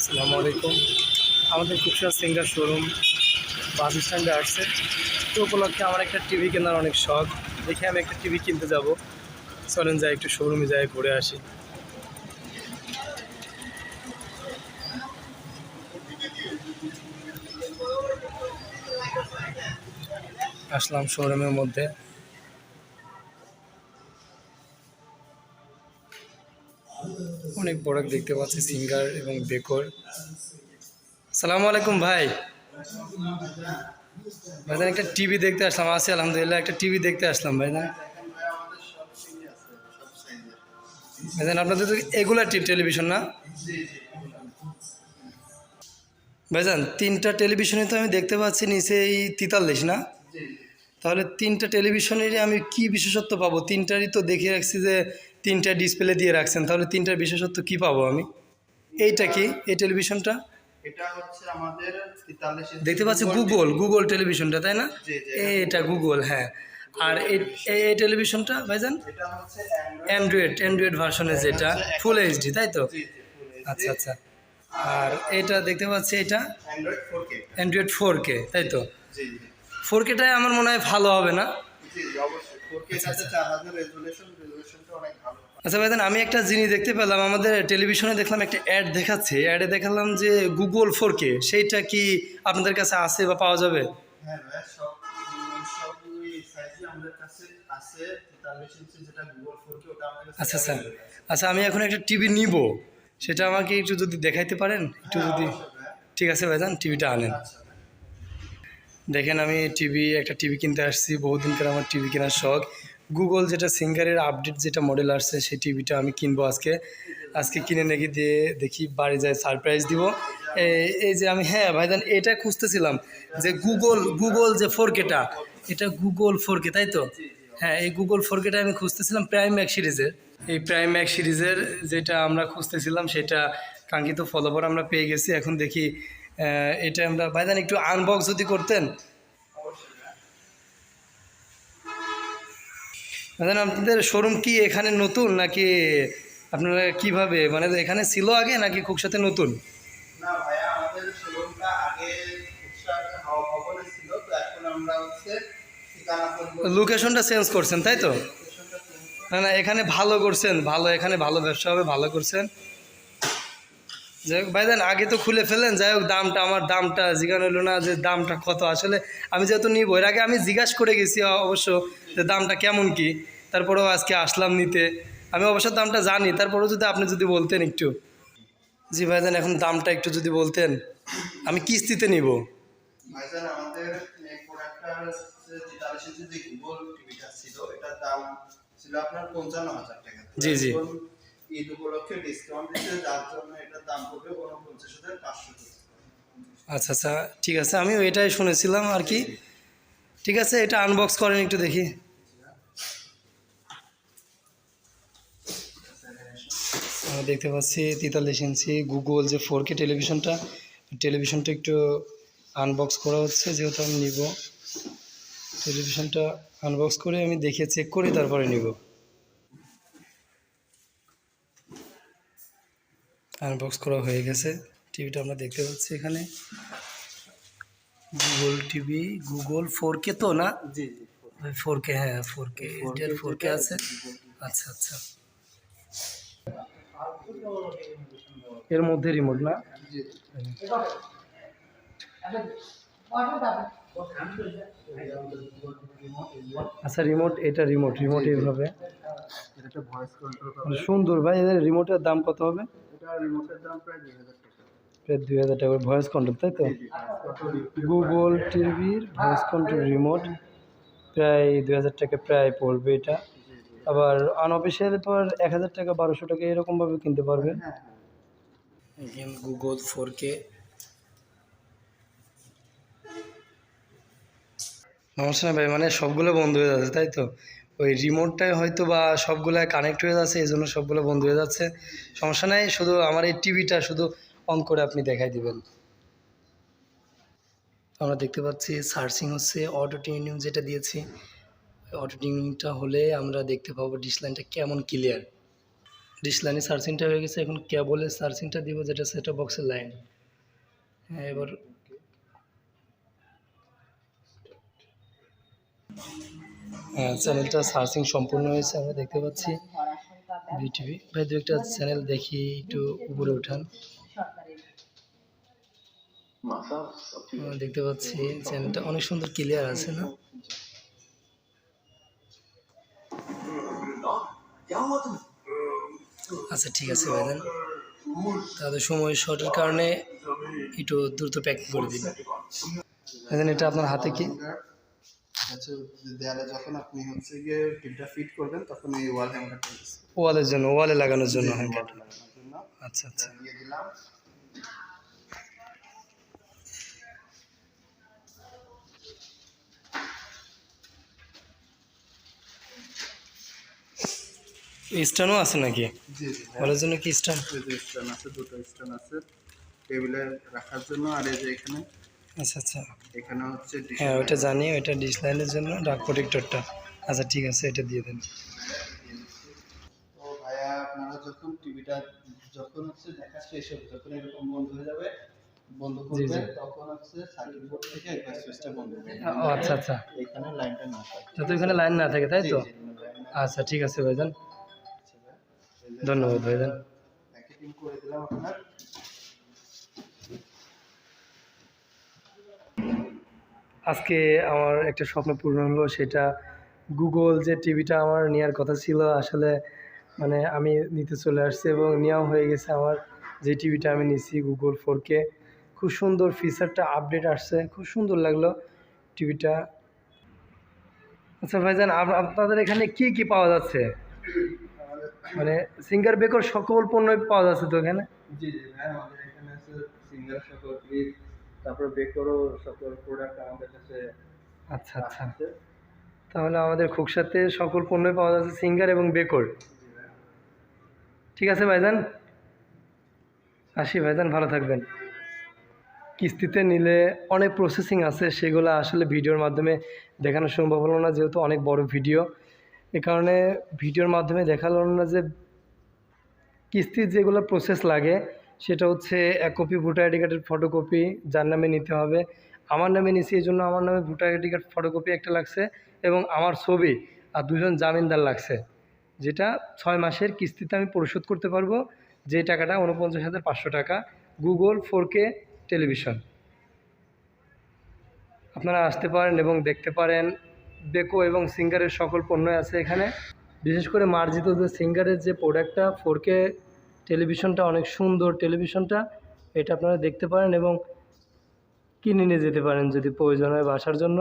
আসসালামু আলাইকুম। আমাদের কুকশা সিঙ্গার শোরুম, বাস স্ট্যান্ডে আসছে। তো উপলক্ষে আমার একটা টিভি কেনার অনেক শখ। দেখে আমি একটা টিভি কিনতে যাব। চলেন যাই, একটু শোরুমে যাই, ঘুরে আসি। আসলাম শোরুমের মধ্যে। বড় দেখতে পাচ্ছি সিঙ্গার এবং বেকর সালামু আলাইকুম ভাই। ভাইজান, একটা টিভি দেখতে আসলাম, আছি আলহামদুলিল্লাহ, একটা টিভি দেখতে আসলাম ভাইজান। ভাইজান, আপনাদের তো এগুলা টিভি টেলিভিশন না? ভাইজান, তিনটা টেলিভিশনে তো আমি দেখতে পাচ্ছি নিচে এই তিতাল্লিশ, না? তাহলে তিনটা টেলিভিশনেরই আমি কি বিশেষত্ব পাবো? তিনটারই তো দেখে রাখছি যে তিনটা ডিসপ্লে দিয়ে রাখছেন তাহলে তিনটার বিশেষত্ব কি পাবো আমি? এইটা কি? এই টেলিভিশনটা এটা হচ্ছে আমাদের দেখতে পাচ্ছি গুগল গুগল টেলিভিশনটা তাই না। এটা গুগল হ্যাঁ। আর এই এই- টেলিভিশনটা ভাইজান? অ্যান্ড্রয়েড অ্যান্ড্রয়েড ভার্সনের যেটা ফুল এইচডি তাই তো? আচ্ছা আচ্ছা। আর এটা দেখতে পাচ্ছি এটা? অ্যান্ড্রয়েড ফোর কে তাই তো? ফোর কেটাই আমার মনে হয় ভালো হবে না? অবশ্যই। আচ্ছা ভাইজান আমি একটা জিনিস দেখতে পেলাম আমাদের টেলিভিশনে দেখলাম একটা অ্যাড দেখাচ্ছে। অ্যাডে দেখালাম যে গুগল ফোর কে সেইটা কি আপনাদের কাছে আছে বা পাওয়া যাবে? হ্যাঁ ভাই সব উম, সব সাইজই আমাদের কাছে আছে। যেটা গুগল 4K ওটা আমাদের আচ্ছা আচ্ছা। আচ্ছা আমি এখন একটা টিভি নিব। সেটা আমাকে একটু যদি দেখাইতে পারেন? একটু হ্যাঁ, যদি ঠিক আছে ভাইজান টিভিটা আনেন। আচ্ছা দেখেন আমি টিভি একটা টিভি কিনতে আসছি। বহুদিন করে আমার টিভি কেনার শখ। গুগল যেটা সিঙ্গারের আপডেট যেটা মডেল আসছে, সেই টিভিটা আমি কিনবো আজকে। আজকে কিনে নাকি দিয়ে দেখি বাড়ি যায় সারপ্রাইজ দিব। এই- যে আমি হ্যাঁ ভাইজান, এটা খুঁজতেছিলাম যে গুগল গুগল যে ফোর কেটা এটা গুগল ফোর কে তাই তো? হ্যাঁ এই গুগল ফোর কেটা আমি খুঁজতেছিলাম প্রাইম ম্যাক সিরিজের। এই প্রাইম ম্যাক সিরিজের যেটা আমরা খুঁজতেছিলাম, সেটা কাঙ্ক্ষিত ফলোভার আমরা পেয়ে গেছি। এখন দেখি এটা আমরা, ভাইজান একটু আনবক্স যদি করতেন অবশ্যই ভাই। ভাইজান আপনাদের শোরুম কি এখানে নতুন নাকি আপনারা কীভাবে? মানে এখানে ছিল আগে নাকি খুব সাথে নতুন? না ভাইয়া আমাদের শোরুমটা আগে ভবনে ছিল তো এখন আমরা হচ্ছে লোকেশনটা চেঞ্জ করছেন তাই তো? না না এখানে ভালো করছেন ভালো এখানে ভালো ব্যবসা হবে ভালো করছেন। যাই হোক ভাইজান আগে তো খুলে ফেলেন যাই হোক দামটা আমার দামটা জিজ্ঞাসা হলো না যে দামটা কত। আসলে আমি যেহেতু নিব এর আগে আমি জিজ্ঞাসা করে গেছি অবশ্য যে দামটা কেমন কি তারপরেও আজকে আসলাম নিতে। আমি অবশ্য দামটা জানি তারপরেও যদি আপনি যদি বলতেন একটু। জি ভাইজান এখন দামটা একটু যদি বলতেন আমি কিস্তিতে নিব। ভাইজান আমাদের এই প্রোডাক্টটার হচ্ছে তেতাল্লিশ ইঞ্চি যে গুগল টিভিটা ছিল এটার দাম ছিল আপনার পঞ্চান্ন হাজার টাকা। জি, জি। ঈদ উপলক্ষে ডিসকাউন্ট যার জন্য এটার দাম পড়বে উনপঞ্চাশ হাজার পাঁচশো আচ্ছা আচ্ছা ঠিক আছে, আমিও এটাই শুনেছিলাম আর কি। ঠিক আছে, এটা আনবক্স করেন একটু দেখি। দেখতে পাচ্ছি তেতাল্লিশ ইঞ্চি গুগল যে ফোর কে টেলিভিশনটা টেলিভিশনটা একটু আনবক্স করা হচ্ছে, যেহেতু আমি নিব। টেলিভিশনটা আনবক্স করে আমি দেখে চেক করি তারপরে নিব। আনবক্স করা হয়ে গেছে। টিভিটা আমরা দেখতে পাচ্ছি এখানে। Google TV Google four K তো না? জি জি ফোর কে হ্যাঁ ফোর কে এটার ফোর কে আছে। আচ্ছা আচ্ছা। এর মধ্যে রিমোট না? আচ্ছা রিমোট এটা রিমোট রিমোট এইভাবে। এটা একটা ভয়েস কন্ট্রোল সুন্দর ভাই এদের রিমোটের দাম কত হবে? এটা রিমোটের দাম প্রায় দুই হাজার টাকা। প্রায় দুই হাজার টাকা ভয়েস কন্ট্রোল তাই তো? গুগল টিভির ভয়েস কন্ট্রোল রিমোট প্রায় দুই হাজার টাকা প্রায় পড়বে এটা। আবার আনঅফিসিয়াল পর এক হাজার টাকা বারোশো টাকা এরকমভাবে কিনতে পারবেন। গুগল ফোর কে নেই ভাই মানে সবগুলো বন্ধ হয়ে যাচ্ছে তাই তো? ওই রিমোটটাই হয়তো বা সবগুলো কানেক্ট হয়ে যাচ্ছে এই জন্য সবগুলো বন্ধ হয়ে যাচ্ছে। সমস্যা নেই, শুধু আমার এই টিভিটা শুধু অন করে আপনি দেখাই দিবেন। আমরা দেখতে পাচ্ছি সার্চিং হচ্ছে অটো টিউনিং যেটা দিয়েছি অটো টিউনিংটা হলে আমরা দেখতে পাবো ডিসলাইনটা কেমন ক্লিয়ার ডিশ লাইনে সার্চিংটা হয়ে গেছে, এখন কেবলের সার্চিংটা দিব যেটা সেটা বক্সের লাইন হ্যাঁ এবার চ্যানেলটা সার্চিং সম্পূর্ণ হয়েছে, আমরা দেখতে পাচ্ছি। বিটিভি ভাই, দু একটা চ্যানেল দেখি, একটু উপরে উঠান। দেখতে পাচ্ছি চ্যানেলটা অনেক সুন্দর ক্লিয়ার আছে, না? আচ্ছা ঠিক আছে ভাইজান তাহলে সময় শর্টের কারণে একটু দ্রুত প্যাক করে দিন, এটা আপনার হাতে কি? হচ্ছে দেয়ালে যখন আপনি হচ্ছে গিয়ে টিপটা ফিট করবেন তখন এই ওয়াল হ্যাঙ্গারটা ওয়ালের জন্য ওয়ালে লাগানোর জন্য হ্যাঁ। জন্য। আচ্ছা আচ্ছা। দিয়ে দিলাম। স্ট্যান্ডও আছে নাকি? জি জি ওয়ালের জন্য কি স্ট্যান্ড স্ট্যান্ড আছে দুটো স্ট্যান্ড আছে। টেবিলে রাখার জন্য আর এই যে এখানে আচ্ছা আচ্ছা। এখানে হচ্ছে হ্যাঁ ওইটা জানি ওইটা ডিশ লাইনের জন্য ডাক প্রোটেক্টরটা আচ্ছা ঠিক আছে এটা দিয়ে দেন। তো ভাইয়া আপনারা যখন টিভিটা যখন হচ্ছে দেখা শেষ হবে যখন এরকম বন্ধ হয়ে যাবে বন্ধ জি, তখন হচ্ছে সার্কিট বোর্ড থেকে একবার সুইচটা বন্ধ করবে ও আচ্ছা আচ্ছা। এখানে লাইনটা না থাকে। যাতে ওখানে লাইন না থাকে তাই তো? আচ্ছা ঠিক আছে ভাইজান। আছে। ধন্যবাদ ভাইজান। প্যাকেটিং করে দিলাম আপনার। আজকে আমার একটা স্বপ্ন পূরণ হলো, সেটা গুগল যে টিভিটা আমার নেওয়ার কথা ছিল, আসলে মানে আমি নিতে চলে আসছি এবং নেওয়া হয়ে গেছে আমার যে টিভিটা আমি নিছি গুগল ফোর কে খুব সুন্দর ফিচারটা আপডেট আসছে, খুব সুন্দর লাগল টিভিটা আচ্ছা ভাইজান আপনাদের এখানে কি কি পাওয়া যাচ্ছে? মানে সিঙ্গার বেকর সকল পণ্যই পাওয়া যাচ্ছে তো এখানে? জি জি আমাদের এখানে আছে সিঙ্গেল সকল তারপর বেকরও সকল প্রোডাক্ট আমাদের কাছে আচ্ছা আচ্ছা। তাহলে আমাদের খুকসাতে সকল পণ্যই পাওয়া যাচ্ছে সিঙ্গার এবং বেকর ঠিক আছে ভাইজান? আসি ভাইজান ভালো থাকবেন। কিস্তিতে নিলে অনেক প্রসেসিং আছে সেগুলো আসলে ভিডিওর মাধ্যমে দেখানো সম্ভব হলো না যেহেতু অনেক বড় ভিডিও। এ কারণে ভিডিওর মাধ্যমে দেখাল না যে কিস্তির যেগুলো প্রসেস লাগে সেটা হচ্ছে এক কপি ভোটার আইডি কার্ডের ফটোকপি যার নামে নিতে হবে। আমার নামে নিছি এই জন্য আমার নামে ভোটার আইডি কার্ড ফটোকপি একটা লাগছে এবং আমার ছবি আর দুজন জামিনদার লাগছে। যেটা ছয় মাসের কিস্তিতে আমি পরিশোধ করতে পারব। যে টাকাটা উনপঞ্চাশ হাজার পাঁচশো টাকা, গুগল ফোর কে টেলিভিশন। আপনারা আসতে পারেন এবং দেখতে পারেন। বেকো এবং সিঙ্গারের সকল পণ্য আছে এখানে। বিশেষ করে মার্জিত যে সিঙ্গারের যে প্রোডাক্টটা ফোর কে টেলিভিশনটা অনেক সুন্দর টেলিভিশনটা, এটা আপনারা দেখতে পারেন এবং কিনে নিয়ে যেতে পারেন যদি প্রয়োজন হয় বাসার জন্য।